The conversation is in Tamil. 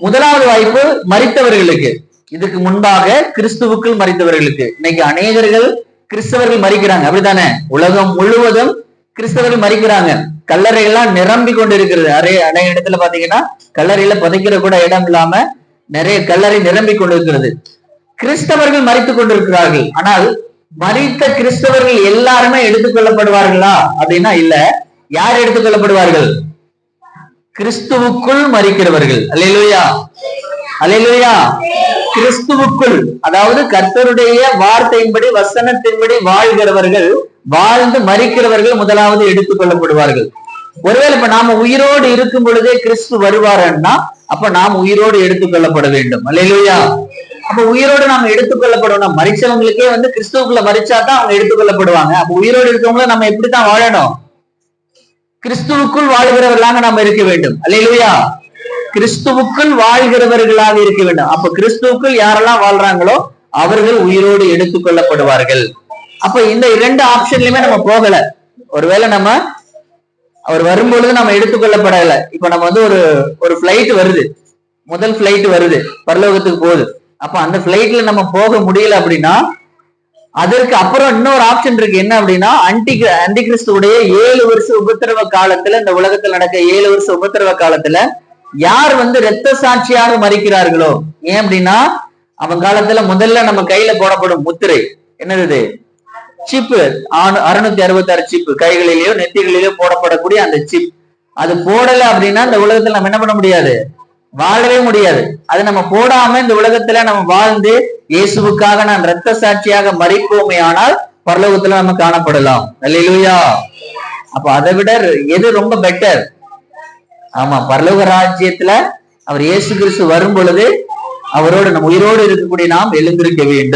முதலாவது வாய்ப்பு மறித்தவர்களுக்கு. இதுக்கு முன்பாக கிறிஸ்துவுக்குள் மறித்தவர்களுக்கு. இன்னைக்கு அநேகர்கள் கிறிஸ்தவர்கள் மறிக்கிறாங்க. அப்படித்தானே? உலகம் முழுவதும் கிறிஸ்தவர்கள் மறிக்கிறாங்க. கல்லறைகள்லாம் நிரம்பி கொண்டு இருக்கிறது நிறைய அநேக இடத்துல பாத்தீங்கன்னா கல்லறையில புதைக்கிற கூட இடம் இல்லாம நிறைய கல்லறை நிரம்பி கொண்டிருக்கிறது. கிறிஸ்தவர்கள் மறித்துக் கொண்டிருக்கிறார்கள். ஆனால் மறித்த கிறிஸ்தவர்கள் எல்லாருமே எடுத்துக்கொள்ளப்படுவார்களா அப்படின்னா இல்ல. யார் எடுத்துக்கொள்ளப்படுவார்கள் கிறிஸ்துவுக்குள் மறிக்கிறவர்கள் அலையலுயா அலையலுயா கிறிஸ்துவுக்குள். அதாவது கர்த்தருடைய வார்த்தையின்படி வசனத்தின்படி வாழ்கிறவர்கள் வாழ்ந்து மறிக்கிறவர்கள் முதலாவது எடுத்துக் கொள்ளப்படுவார்கள். ஒருவேளை இப்ப நாம உயிரோடு இருக்கும் பொழுதே கிறிஸ்து வருவாருன்னா அப்ப நாம் உயிரோடு எடுத்துக்கொள்ளப்பட வேண்டும். அல்லேலூயா. அப்ப உயிரோடு நாம எடுத்துக்கொள்ளப்படணும் மறிச்சவங்களுக்கே வந்து கிறிஸ்துவுக்குள்ள மறிச்சா தான் அவங்க எடுத்துக்கொள்ளப்படுவாங்க அப்ப உயிரோடு இருக்கவங்கள நம்ம எப்படித்தான் வாழணும்? கிறிஸ்துவுக்குள் வாழ்கிறவர்களாக நாம் இருக்க வேண்டும். அல்லையா கிறிஸ்துவுக்குள் வாழ்கிறவர்களாக இருக்க வேண்டும். அப்ப கிறிஸ்துவுக்குள் யாரெல்லாம் வாழ்றாங்களோ அவர்கள் உயிரோடு எடுத்துக்கொள்ளப்படுவார்கள் அப்ப இந்த இரண்டு ஆப்ஷன்லயுமே நம்ம போகல. ஒருவேளை நம்ம அவர் வரும்பொழுது நம்ம எடுத்துக்கொள்ளப்படல இப்ப நம்ம வந்து ஒரு ஒரு பிளைட் வருது. முதல் பிளைட் வருது. பரலோகத்துக்கு போகுது. அப்ப அந்த பிளைட்ல நம்ம போக முடியல அப்படின்னா அதற்கு அப்புறம் இன்னொரு ஆப்ஷன் இருக்கு. என்ன அப்படின்னா அன்டி அந்தி கிறிஸ்துவுடைய ஏழு வருஷ உபத்திரவ காலத்துல இந்த உலகத்துல நடக்க ஏழு வருஷ உபத்திரவ காலத்துல யார் வந்து இரத்த சாட்சியாக மறிக்கிறார்களோ ஏன் அப்படின்னா அவன் காலத்துல முதல்ல நம்ம கையில போடப்படும் முத்திரை. என்னது இது? சிப்பு. அறுநூத்தி அறுபத்தி ஆறு சிப்பு. கைகளிலேயோ நெத்திகளிலேயோ போடப்படக்கூடிய அந்த சிப். அது போடல அப்படின்னா இந்த உலகத்துல நம்ம என்ன பண்ண முடியாது? வாழவே முடியாது. அது நம்ம போடாம இந்த உலகத்துல நம்ம வாழ்ந்து இயேசுவுக்காக நான் ரத்த சாட்சியாக மறிப்போமே ஆனால் பரலோகத்துல நம்ம காணப்படலாம். அல்லேலூயா. அப்ப அதை விட எது ரொம்ப பெட்டர் ஆமா பரலோக ராஜ்யத்துல அவர் இயேசு கிறிஸ்து வரும் பொழுது அவரோடு நம்ம உயிரோடு இருக்கக்கூடிய நாம் எழுந்திருக்க வேண்டும்.